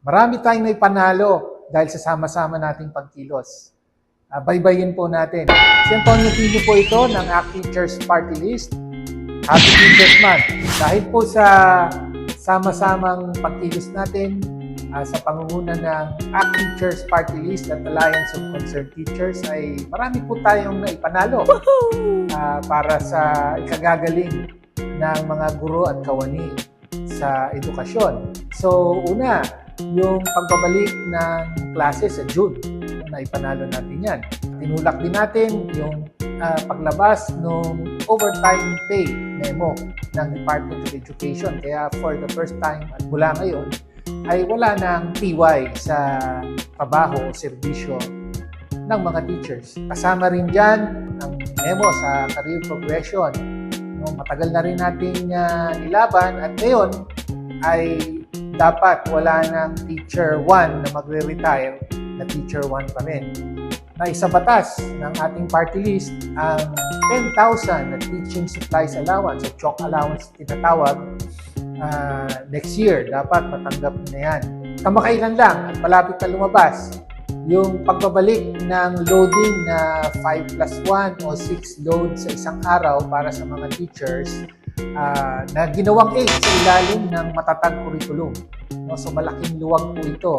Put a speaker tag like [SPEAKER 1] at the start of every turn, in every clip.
[SPEAKER 1] Marami tayong may panalo dahil sa sama-sama nating pagkilos. Uh, baybayin po natin. Si Antonio Pino po ito ng ACT Teachers Party List. Happy Teachers Month. Dahil po sa sama-samang pagkilos natin uh, sa pangunguna ng ACT Teachers Party List at Alliance of Concerned Teachers ay marami po tayong naipanalo uh, para sa ikagagaling ng mga guro at kawani sa edukasyon. So, una, yung pagbabalik ng klase sa June. Naipanalo natin yan. Tinulak din natin yung uh, paglabas ng overtime pay memo ng Department of Education. Kaya for the first time at mula ngayon, ay wala ng TY sa trabaho o serbisyo ng mga teachers. Kasama rin dyan ang memo sa career progression. No, matagal na rin nating uh, nilaban at ngayon ay dapat wala ng teacher 1 na magre-retire na teacher 1 pa rin. Na isa batas ng ating party list ang 10,000 na teaching supplies allowance o CHOC allowance tinatawag uh, next year. Dapat matanggap na yan. Kamakailan lang at malapit na lumabas yung pagbabalik ng loading na 5 plus 1 o 6 load sa isang araw para sa mga teachers uh, na ginawang 8 sa ilalim ng matatag curriculum. No? So malaking luwag po ito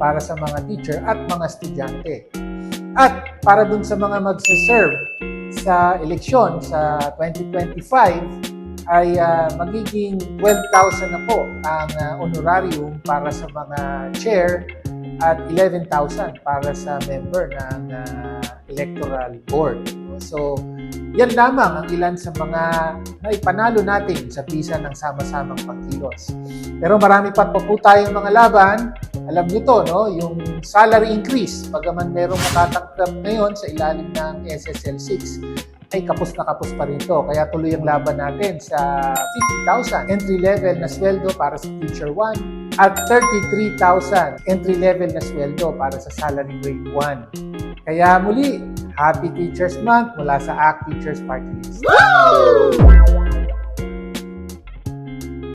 [SPEAKER 1] para sa mga teacher at mga estudyante. At para dun sa mga magsaserve sa eleksyon sa 2025 ay uh, magiging 12,000 na po ang uh, honorarium para sa mga chair at 11,000 para sa member ng uh, electoral board. So, yan lamang ang ilan sa mga naipanalo natin sa pisa ng sama-samang pagkilos. Pero marami pa po po tayong mga laban. Alam niyo to, no? yung salary increase, pagaman merong matatanggap ngayon sa ilalim ng SSL 6, ay kapos na kapos pa rin to. Kaya tuloy ang laban natin sa 50,000 entry level na sweldo para sa Teacher 1 at 33,000 entry level na sweldo para sa salary grade 1. Kaya muli, Happy Teachers Month mula sa ACT Teachers Party List.